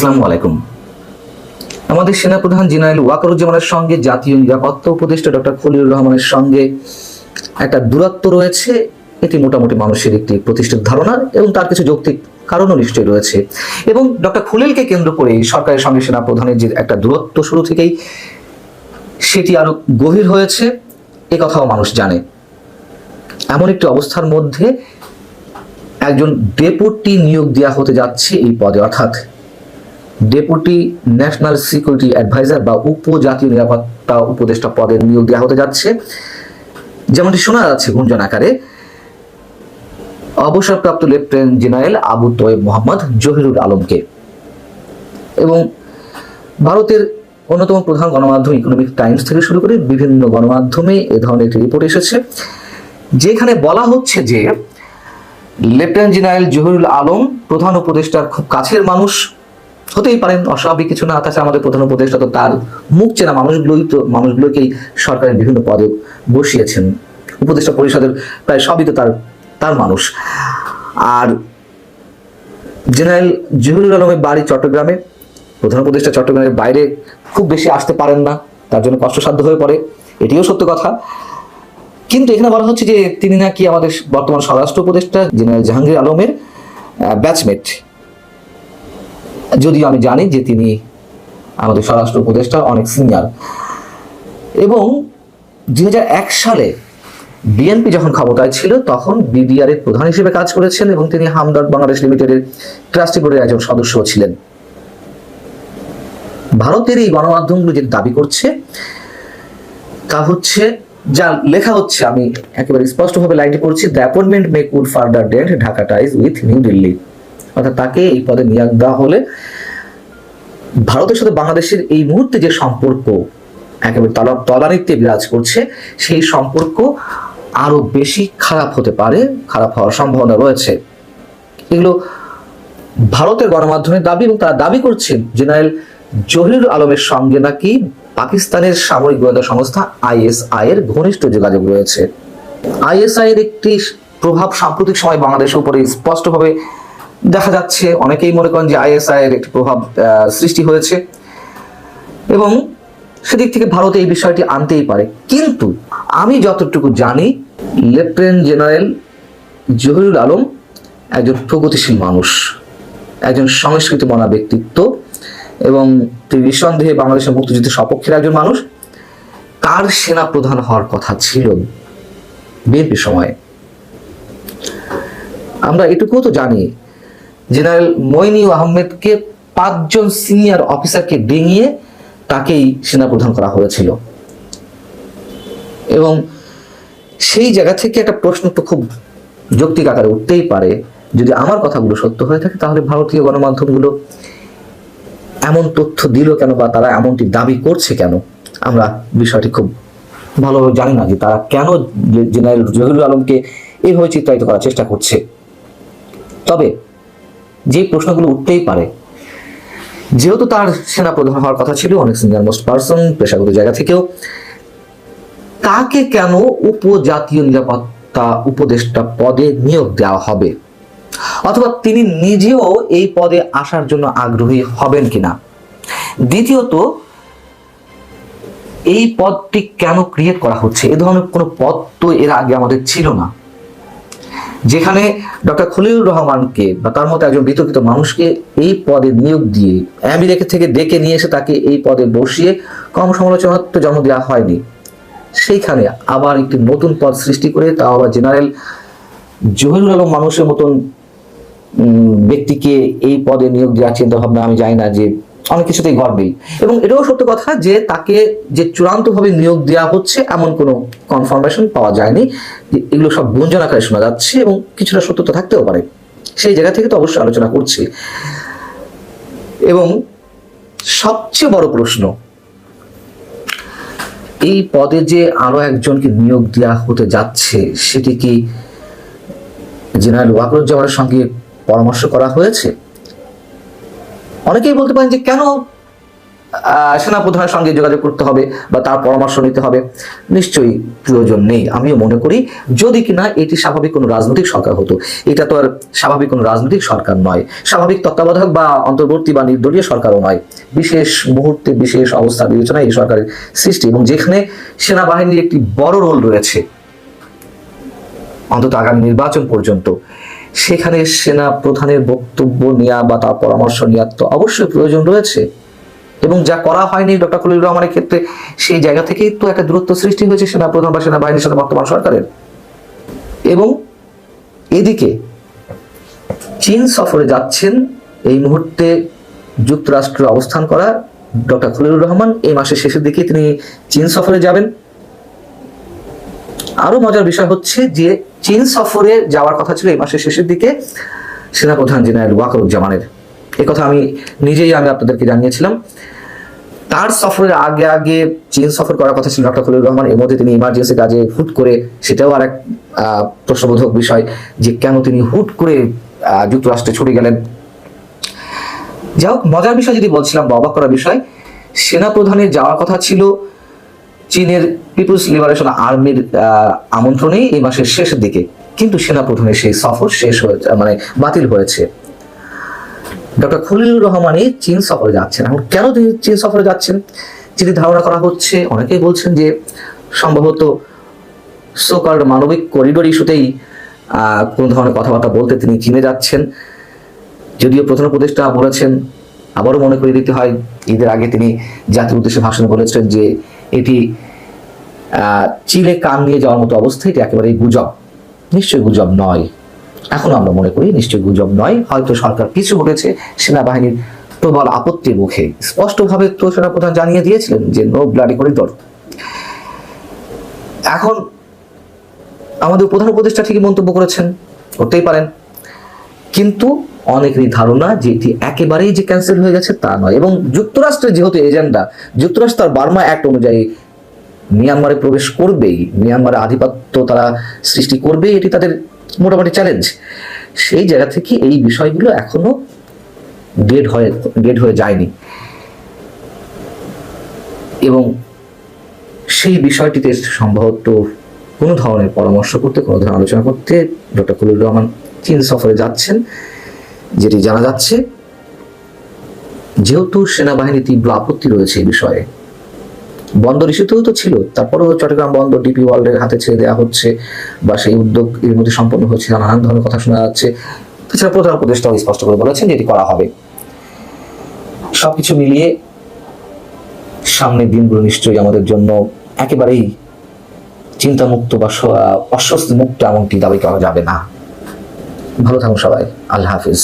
আসসালামু আলাইকুম। আমাদের সেনাপ্রধান জেনারেল ওয়াকারুজ্জামানের সঙ্গে জাতীয় নিরাপত্তা উপদেষ্টা ডক্টর খলিলুর রহমানের সঙ্গে একটা দূরত্ব রয়েছে। এটি মোটামুটি মানুষের একটি প্রতিষ্ঠিত ধারণা এবং তার কিছু যৌক্তিক কারণও নিশ্চয়ই রয়েছে। এবং ডক্টর খলিলকে কেন্দ্র করে সরকারের সঙ্গে সেনাপ্রধানের যে একটা দূরত্ব শুরু থেকেই সেটি আরও গভীর হয়েছে। এ কথাও মানুষ জানে। এমন একটি অবস্থার মধ্যে একজন ডেপুটি নিয়োগ দেওয়া হতে যাচ্ছে এই পদে। অর্থাৎ ডেপুটি ন্যাশনাল সিকিউরিটি অ্যাডভাইজার বা উপজাতীয় নিরাপত্তা উপদেষ্টা পদে নিয়োগ দেওয়া হতে যাচ্ছে। যেমনটি শোনা যাচ্ছে গুঞ্জন আকারে, অবসরপ্রাপ্ত লেফটেন্যান্ট জেনারেল আবু তোয়েব মোহাম্মদ জহিরুল আলমকে। এবং ভারতের অন্যতম প্রধান গণমাধ্যম ইকোনমিক টাইমস থেকে শুরু করে বিভিন্ন গণমাধ্যমে এ ধরনের একটি রিপোর্ট এসেছে, যেখানে বলা হচ্ছে যে লেফটেন্যান্ট জেনারেল জহিরুল আলম প্রধান উপদেষ্টার খুব কাছের মানুষ। হতেই পারেন অস্বাভাবিক কিছু না তাছাড়া আমাদের প্রধান উপদেষ্টা তো তার মুখ চেনা মানুষগুলোই তো, মানুষগুলোকেই সরকারের বিভিন্ন পদে বসিয়েছেন। উপদেষ্টা পরিষদের প্রায় সবই তো তার তার মানুষ। আর জেনারেল জহিরুল আলমের বাড়ি চট্টগ্রামে, প্রধান উপদেষ্টা চট্টগ্রামের বাইরে খুব বেশি আসতে পারেন না, তার জন্য কষ্টসাধ্য হয়ে পড়ে, এটিও সত্য কথা। কিন্তু এখানে বলা হচ্ছে যে তিনি নাকি আমাদের বর্তমান স্বরাষ্ট্র উপদেষ্টা জেনারেল জাহাঙ্গীর আলমের ব্যাচমেট যদিও আমি জানি যে তিনি আমাদের স্বরাষ্ট্র উপদেষ্টা, অনেক সিনিয়র এবং দুই হাজার এক সালে বিএনপি যখন ক্ষমতায় ছিল, তখন বিডিআর এর প্রধান হিসেবে কাজ করেছেন এবং তিনি হামদর্দ বাংলাদেশ লিমিটেডের ট্রাস্টি বোর্ডের একজন সদস্য ছিলেন। ভারতের এই গণমাধ্যমগুলো যেটা দাবি করছে, তা হচ্ছে, যা লেখা হচ্ছে, আমি একেবারে স্পষ্টভাবে লাইনটি করছি the appointment may could further dent Dhaka ties with New Delhi অর্থাৎ তাকে এই পদে নিয়োগ দেওয়া হলে ভারতের সাথে বাংলাদেশের এই মুহূর্তে যে সম্পর্ক একেবারে তলা- তদানীত্যে বিরাজ করছে, সেই সম্পর্ক আরও বেশি খারাপ হতে পারে, খারাপ হওয়ার সম্ভাবনা রয়েছে। এগুলো ভারতের গণমাধ্যমের দাবি এবং তারা দাবি করছেন, জেনারেল জহিরুল আলমের সঙ্গে নাকি পাকিস্তানের সামরিক গোয়েন্দা সংস্থা আইএসআই এর ঘনিষ্ঠ যোগাযোগ রয়েছে। আইএসআই এর একটি প্রভাব সাম্প্রতিক সময় বাংলাদেশের উপরে স্পষ্টভাবে দেখা যাচ্ছে, অনেকেই মনে করেন যে আইএসআই এর একটি প্রভাব সৃষ্টি হয়েছে। এবং সেদিক থেকে ভারত এই বিষয়টি আনতেই পারে। কিন্তু আমি যতটুকু জানি, লেফটেন্যান্ট জেনারেল জহিরুল আলম একজন প্রগতিশীল মানুষ, একজন সংস্কৃতি মনা ব্যক্তিত্ব এবং তিনি নিঃসন্দেহে বাংলাদেশের মুক্তিযুদ্ধের সপক্ষের একজন মানুষ। তার সেনা প্রধান হওয়ার কথা ছিল বিএনপি সময়ে। আমরা এটুকুও তো জানি জেনারেল মইনি আহমেদকে পাঁচজন সিনিয়র অফিসারকে ডিঙিয়ে তাকেই সেনাপ্রধান করা হয়েছিল। এবং সেই জায়গা থেকে একটা প্রশ্ন তো খুব যৌক্তিক আকারে উঠতেই পারে, যদি আমার কথাগুলো সত্য হয়ে থাকে তাহলে ভারতীয় গণমাধ্যমগুলো এমন তথ্য দিল কেন বা তারা এমনটি দাবি করছে কেন? আমরা বিষয়টি খুব ভালোভাবে জানি না যে তারা কেন জেনারেল জহিরুল আলমকে এইভাবে চিত্রায়িত করার চেষ্টা করছে। তবে যে প্রশ্নগুলো উঠতেই পারে। যেহেতু তার সেনা প্রধান হওয়ার কথা ছিল, অনেক সিনিয়র মোস্ট পার্সন পেশাগত জায়গা থেকেও, তাকে কেন উপজাতীয় নিরাপত্তা উপদেষ্টা পদে নিয়োগ দেওয়া হবে? অথবা তিনি নিজেও এই পদে আসার জন্য আগ্রহী হবেন কিনা? দ্বিতীয়ত, এই পদটি কেন ক্রিয়েট করা হচ্ছে? এ ধরনের কোনো পদ তো এর আগে আমাদের ছিল না। যেখানে ডক্টর খলিলুর রহমানকে বা তার মতো একজন বিতর্কিত মানুষকে এই পদে নিয়োগ দিয়ে আমেরিকা থেকে ডেকে নিয়ে এসে তাকে এই পদে বসিয়ে কম সমালোচনার তো জন্ম দেওয়া হয়নি। সেইখানে আবার একটি নতুন পদ সৃষ্টি করে তাও আবার জেনারেল জহিরুল আলম মানুষের মতন ব্যক্তিকে এই পদে নিয়োগ দেওয়ার চিন্তা ভাবনা আমি জানি না যে অনেক কিছুতেই ঘটবেই এবং এটাও সত্য কথা যে তাকে যে চূড়ান্তভাবে নিয়োগ দেওয়া হচ্ছে এমন কোনো কনফার্মেশন পাওয়া যায়নি। এগুলো সব গুঞ্জন আকারে শোনা যাচ্ছে এবং কিছুটা সত্যতা থাকতেও পারে। সেই জায়গা থেকে তো অবশ্যই আলোচনা করছি। এবং সবচেয়ে বড় প্রশ্ন, এই পদে যে আরও একজনকে নিয়োগ দেওয়া হতে যাচ্ছে, সেটি কি জেনারেল ওয়াকরুজ্জামানের সঙ্গে পরামর্শ করা হয়েছে? অনেকেই বলতে পারেন যে কেন সেনাপ্রধানের সঙ্গে যোগাযোগ করতে হবে বা তার পরামর্শ নিতে হবে? নিশ্চয়ই প্রয়োজন নেই। আমিও মনে করি যদি কিনা এটি স্বাভাবিক কোনো রাজনৈতিক সরকার হতো, এটা তো আর স্বাভাবিক কোনো রাজনৈতিক সরকার নয়। স্বাভাবিক তত্ত্বাবধায়ক বা অন্তর্বর্তী বা নির্দলীয় সরকারও নয়। বিশেষ মুহূর্তে বিশেষ অবস্থা বিবেচনায় এই সরকারের সৃষ্টি এবং যেখানে সেনাবাহিনীর একটি বড় রোল রয়েছে, অন্তত আগামী নির্বাচন পর্যন্ত। সেখানে সেনা প্রধানের বক্তব্য নেওয়া বা তার পরামর্শ নেওয়ার তো অবশ্যই প্রয়োজন রয়েছে। এবং যা করা হয়নি ডক্টর খলিলুর রহমানের ক্ষেত্রে, সেই জায়গা থেকেই তো একটা দূরত্ব সৃষ্টি হয়েছে সেনা প্রধান বা সেনাবাহিনীর সাথে বর্তমান সরকারের। এবং এদিকে চীন সফরে যাচ্ছেন এই মুহূর্তে যুক্তরাষ্ট্রে অবস্থান করা ডক্টর খলিলুর রহমান। এই মাসের শেষের দিকে তিনি চীন সফরে যাবেন। আরও মজার বিষয় হচ্ছে যে চীন সফরে যাওয়ার কথা ছিল এই মাসের শেষের দিকে সেনাপ্রধান জেনারেল ওয়াকারুজ্জামানের। এ কথা আমি নিজেই আমি আপনাদেরকে জানিয়েছিলাম। তার সফরের আগে আগে চীন সফর করার কথা ছিল ডক্টর খলিলুর রহমান। এর মধ্যে তিনি ইমার্জেন্সি কাজে হুট করে, সেটাও আর এক প্রশ্নবোধক বিষয় যে কেন তিনি হুট করে যুক্তরাষ্ট্রে ছুটে গেলেন। যাই হোক, মজার বিষয় যদি বলছিলাম বা অবাক করার বিষয়, সেনাপ্রধানের যাওয়ার কথা ছিল চীনের পিপুলস লিবারেশন আর্মির আমন্ত্রণেই এই মাসের শেষের দিকে। কিন্তু সেনাপ্রধানের সেই সফর শেষ হয়েছে মানে বাতিল হয়েছে। ডক্টর খলিলুর রহমানই চীন সফরে যাচ্ছেন। এখন কেন তিনি চীন সফরে যাচ্ছেন? যেটি ধারণা করা হচ্ছে, অনেকেই বলছেন যে সম্ভবত সোকাল্ড মানবিক করিডোর ইস্যুতেই কোনো ধরনের কথাবার্তা বলতে তিনি চীনে যাচ্ছেন। যদিও প্রধান উপদেষ্টা বলেছেন, আবারও মনে করিয়ে দিতে হয়, ঈদের আগে তিনি জাতির উদ্দেশ্যে ভাষণ বলেছেন যে এটি চিলে কান নিয়ে যাওয়ার মতো অবস্থা, এটি একেবারেই গুজব। নিশ্চয়ই গুজব নয়। এখন আমরা মনে করি নিশ্চয়ই গুজব নয়। হয়তো সরকার পিছু ঘটেছে সেনাবাহিনীর প্রবল আপত্তির মুখে। স্পষ্টভাবে তো সেনাপ্রধান জানিয়ে দিয়েছিলেন যে, নো ব্লাডি করিডোর। এখন আমাদের প্রধান উপদেষ্টা ঠিকই মন্তব্য করেছেন, করতেই পারেন। কিন্তু অনেকেরই ধারণা যে এটি একেবারেই যে ক্যান্সেল হয়ে গেছে তা নয়। এবং যুক্তরাষ্ট্রের যেহেতু এজেন্ডা, যুক্তরাষ্ট্র তার বার্মা অ্যাক্ট অনুযায়ী মিয়ানমারে প্রবেশ করবেই মিয়ানমারে আধিপত্য তারা সৃষ্টি করবেই, এটি তাদের মোটামুটি চ্যালেঞ্জ সেই জায়গা থেকে এই বিষয়গুলো এখনও ডেড হয়ে ডেড হয়ে যায়নি। এবং সেই বিষয়টিতে সম্ভবত কোনো ধরনের পরামর্শ করতে, কোনো ধরনের আলোচনা করতে ডক্টর খলিলুর রহমান চীন সফরে যাচ্ছেন। যেটি জানা যাচ্ছে, যেহেতু সেনাবাহিনী তীব্র আপত্তি রয়েছে এই বিষয়ে, বন্দর ইস্যুতেও তো ছিল, তারপরেও চট্টগ্রাম বন্দর ডিপি ওয়ার্ল্ডের হাতে ছেড়ে দেওয়া হচ্ছে বা সেই উদ্যোগ এর মধ্যে সম্পন্ন হচ্ছে নানান ধরনের কথা শোনা যাচ্ছে। তাছাড়া প্রধান উপদেষ্টাও স্পষ্ট করে বলেছেন যে এটি করা হবে। সবকিছু মিলিয়ে সামনের দিনগুলো নিশ্চয়ই আমাদের জন্য একেবারেই চিন্তামুক্ত বা অস্বস্তি মুক্ত এমনটি দাবি করা যাবে না। ভালো থাকুন সবাই, আল্লাহ হাফিজ।